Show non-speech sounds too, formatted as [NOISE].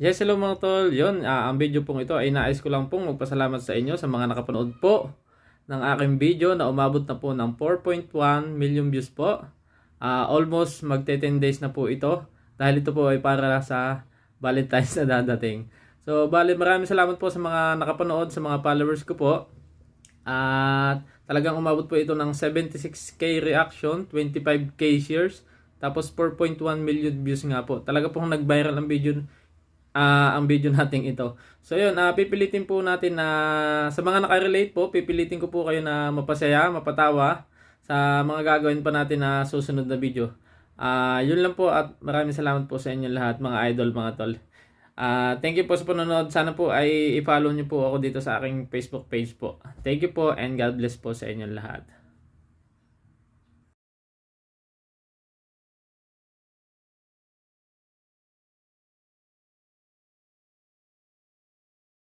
Yes, hello mga tol. Yun, ah, ang video pong ito ay nais ko lang pong magpasalamat sa inyo sa mga nakapanood po ng aking video na umabot na po ng 4.1 million views po. Ah, almost magte 10 days na po ito dahil ito po ay para sa Valentine's na dadating. So, bali maraming salamat po sa mga nakapanood, sa mga followers ko po. At talagang umabot po ito ng 76k reaction, 25k shares, tapos 4.1 million views nga po. Talaga pong nag-viral ang video ah ang video [LAUGHS] nating ito. So yun, ah pipilitin po natin na sa mga nakarelate po, pipilitin ko po kayo na mapasaya, mapatawa sa mga gagawin pa natin na susunod na video. Ah yun lang po at maraming salamat po sa inyo lahat mga idol, mga tol. Ah thank you po sa panonood. Sana po ay i-follow niyo po ako dito sa aking Facebook page po. Thank you po and God bless po sa inyo lahat.